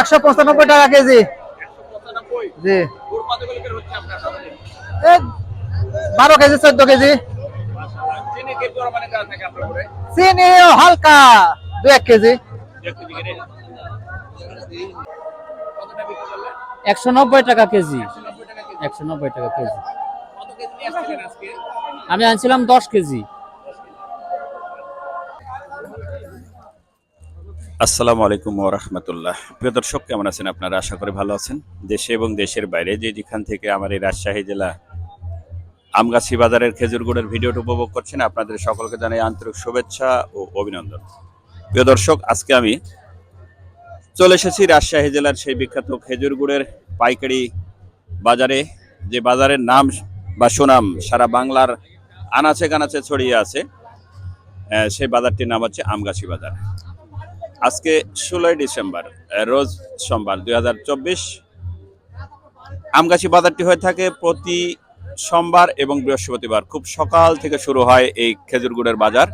একশো পঁচানব্বই টাকা কেজি। জি। বারো কেজি, চোদ্দ কেজি। চিনি হালকা দু এক কেজি। টাকা কেজি। টাকা কেজি। আমি আনছিলাম দশ কেজি। আসসালামু আলাইকুম রহমতুল্লাহ। প্রিয় দর্শক, কেমন আছেন আপনারা? আশা করি ভালো আছেন। দেশে এবং দেশের বাইরে যে যেখান থেকে আমার এই রাজশাহী জেলা আমগাছি বাজারের খেজুর গুড়ের ভিডিওটি উপভোগ করছেন, আপনাদের সকলকে জানাই আন্তরিক শুভেচ্ছা ও অভিনন্দন। প্রিয় দর্শক, আজকে আমি চলে এসেছি রাজশাহী জেলার সেই বিখ্যাত খেজুর গুড়ের পাইকারি বাজারে। যে বাজারের নাম বা সুনাম সারা বাংলার আনাচে কানাচে ছড়িয়ে আছে সেই বাজারটির নাম হচ্ছে আমগাছি বাজার। আজকে ষোলোই ডিসেম্বর রোজ সোমবার, দুই হাজার চব্বিশ। আমগাছি বাজারটি হয়ে থাকে প্রতি সোমবার এবং বৃহস্পতিবার। খুব সকাল থেকে শুরু হয় এই খেজুর গুড়ের বাজার।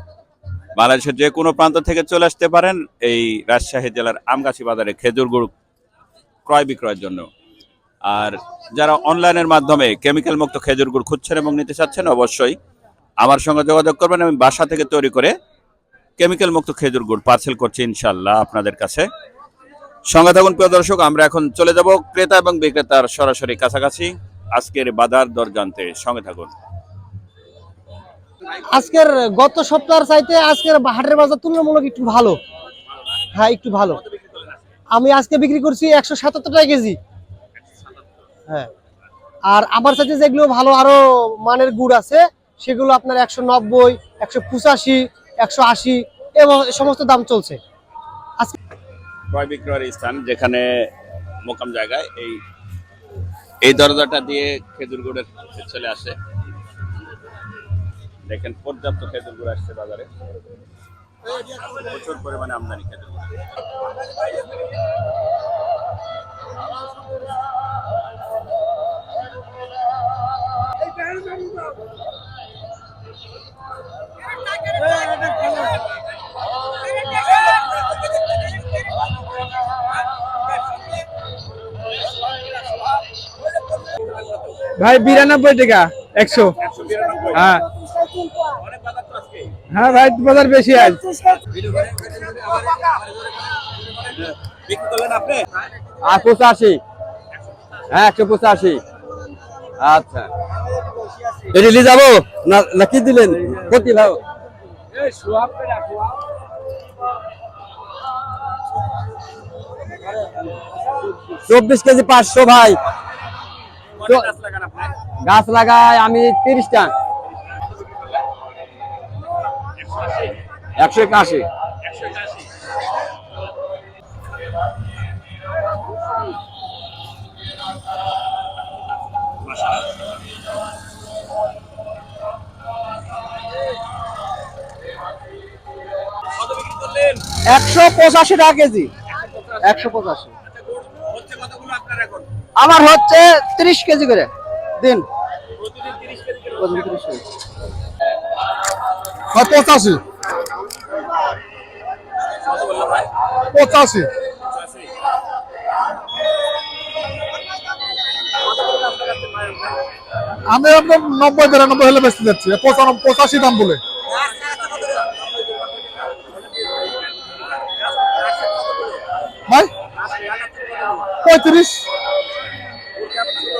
বাংলাদেশের যে কোনো প্রান্ত থেকে চলে আসতে পারেন এই রাজশাহী জেলার আমগাছি বাজারে খেজুর গুড় ক্রয় বিক্রয়ের জন্য। আর যারা অনলাইনের মাধ্যমে কেমিক্যাল মুক্ত খেজুর গুড় খুঁজছেন এবং নিতে চাচ্ছেন, অবশ্যই আমার সঙ্গে যোগাযোগ করবেন। আমি বাসা থেকে তৈরি করে কেমিক্যাল মুক্ত খেজুর গুড় পার্সেল করছি ইনশাল্লাহ আপনাদের কাছে। সঙ্গে থাকুন প্রিয় দর্শক, আমরা এখন চলে যাব ক্রেতা এবং বিক্রেতার সরাসরি কাছাকাছি। আজকের বাজার দর জানতে সঙ্গে থাকুন। আজকের গত সপ্তাহের চাইতে আজকের হাটের বাজার তুলনামূলক একটু ভালো। হ্যাঁ একটু ভালো। আমি আজকে বিক্রি করছি একশো সাতাত্তর টাকা কেজি। হ্যাঁ আর আমার সাথে যেগুলো ভালো আরও মানের গুড় আছে, সেগুলো আপনার একশো নব্বই, একশো পঁচাশি একশো আশি এবং সমস্ত দাম চলছে। ক্রয় বিক্রয়ের স্থান যেখানে মোকাম জায়গায়, এই এই দরজাটা দিয়ে খেজুর গুড়ের চলে আসে। দেখেন, পর্যাপ্ত খেজুর গুড় আসছে বাজারে। প্রচুর পরিমাণে আমদানি খেজুর গুড় ভাই, বিরানব্বই টাকা, একশো। হ্যাঁ। হ্যাঁ ভাই, বাজার বেশি আজ। পঁচাশি। হ্যাঁ পঁচাশি। আচ্ছা। যাব? দিলেন? ভাই চব্বিশ কেজি পাঁচশো, ভাই। গাছ লাগাই আমি তিরিশটা। একশো একাশি। একশো পঁচাশি টাকা কেজি। একশো পঁচাশি। আমার হচ্ছে ত্রিশ কেজি করে। দিন। প্রতিদিন 30 কেজি। পঁচাশি। পঁচাশি। আমি আপনার নব্বই বিরানব্বই হলে বেচতে যাচ্ছি। পঁচাশি দাম বলে। পঁয়ত্রিশ।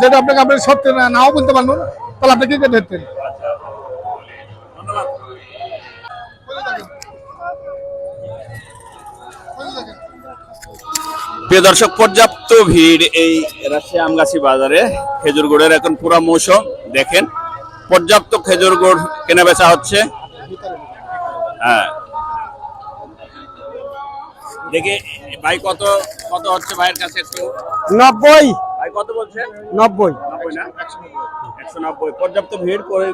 যেটা আপনাকে আপনি সত্যি নাও বলতে পারবেন তাহলে আপনি কি করে ধরতেন প্রিয় দর্শক পর্যাপ্ত ভিড় এই রাজশাহী আমগাছি বাজারে। খেজুর গুড়ের এখন পুরো মৌসুম দেখেন পর্যাপ্ত খেজুর গুড় কেনা বেচা হচ্ছে। হ্যাঁ। দেখে ভাই কত কত হচ্ছে ভাইয়ের কাছে একটু? নব্বই। কত বলছেন? নব্বই। একশো নব্বই। পর্যাপ্ত ভিড় করে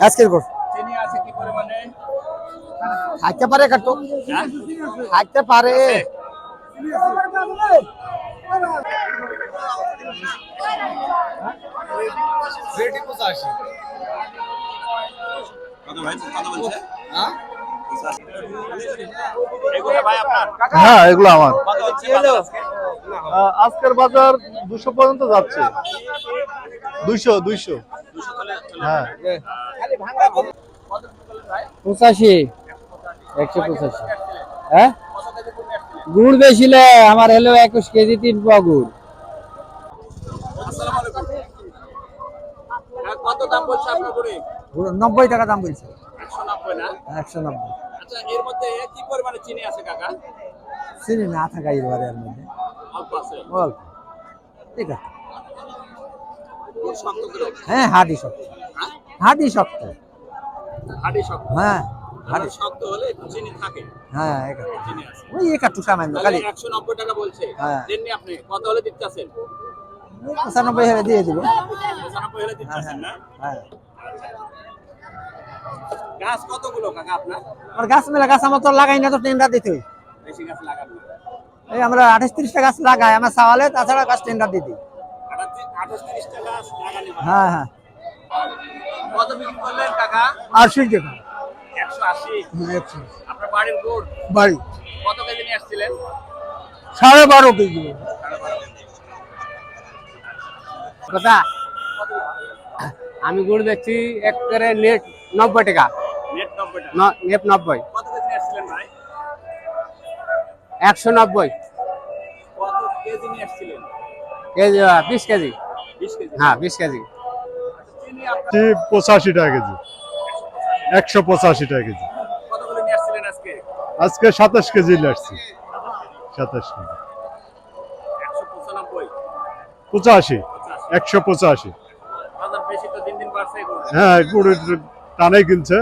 আজকের পারে কাটো হ্যাঁ? থাকতে পারে। হ্যাঁ? এগুলো আমার। আজকের বাজার দুশো পর্যন্ত যাচ্ছে। দুইশো দুইশো। হ্যাঁ। কত চলে ভাই পঁচাশি। একশো পঁচাশি। হ্যাঁ? গুড় বেশিলে আমার হলো একুশ কেজি তিন পোয়া গুড়। আসসালামু আলাইকুম। হ্যাঁ, কত দাম বলছে আপনার নব্বই টাকা দাম বলছে। একশো নব্বই আচ্ছা এর মধ্যে কি পরিমাণে চিনি আছে কাকা? চিনি না থাকা এর এর মধ্যে। অল্প ঠিক আছে। খুব শক্ত করে? হ্যাঁ হাডি শক্ত। হ্যাঁ? হাডি শক্ত। হাড়ি শক্ত। হ্যাঁ হাড়ি। শক্ত হলে চিনি থাকে। হ্যাঁ এটা চিনি আছে। ওই একাটু সামান্য খালি। একশো নব্বই টাকা বলছে। হ্যাঁ। দেননি আপনি কত হলে দিচ্ছেন পঁচানব্বই হাজার দিয়ে দিব। পঁচানব্বই হলে দিচ্ছেন না? হ্যাঁ। গাছ কতগুলো কাকা আপনার? আর গাছ মেলা গাছ আমার তো লাগাই না তো টেন্ডার দিতে হয়। বেশি গাছ লাগান না। এই আমরা আঠাশ তিরিশটা গাছ লাগাই আমার সাওয়ালে তাছাড়া গাছ টেন্ডার দিতে হ্যাঁ হ্যাঁ। কত বিক্রি করলেন কাকা? আশি টাকা। একশো আশি। আপনার বাড়ির গুড়? বাড়ি। কত কেজি নিয়ে আসছিলেন? সাড়ে বারো কেজি। কথা আমি গুড় বেচছি একেবারে নেট নব্বই টাকা। নেট নব্বই টাকা। নেট নব্বই। কত কেজি নিয়ে আসছিলেন ভাই? একশো নব্বই। বিশ কেজি। হ্যাঁ বিশ কেজি। চিনি পঁচাশি টাকা কেজি। একশো পঁচাশি টাকা কেজি। আজকে? সাতাশ কেজি লাগছে সাতাশ কেজি। পঁচাশি। একশো পঁচাশি। হ্যাঁ গুড় টানে কিনছে।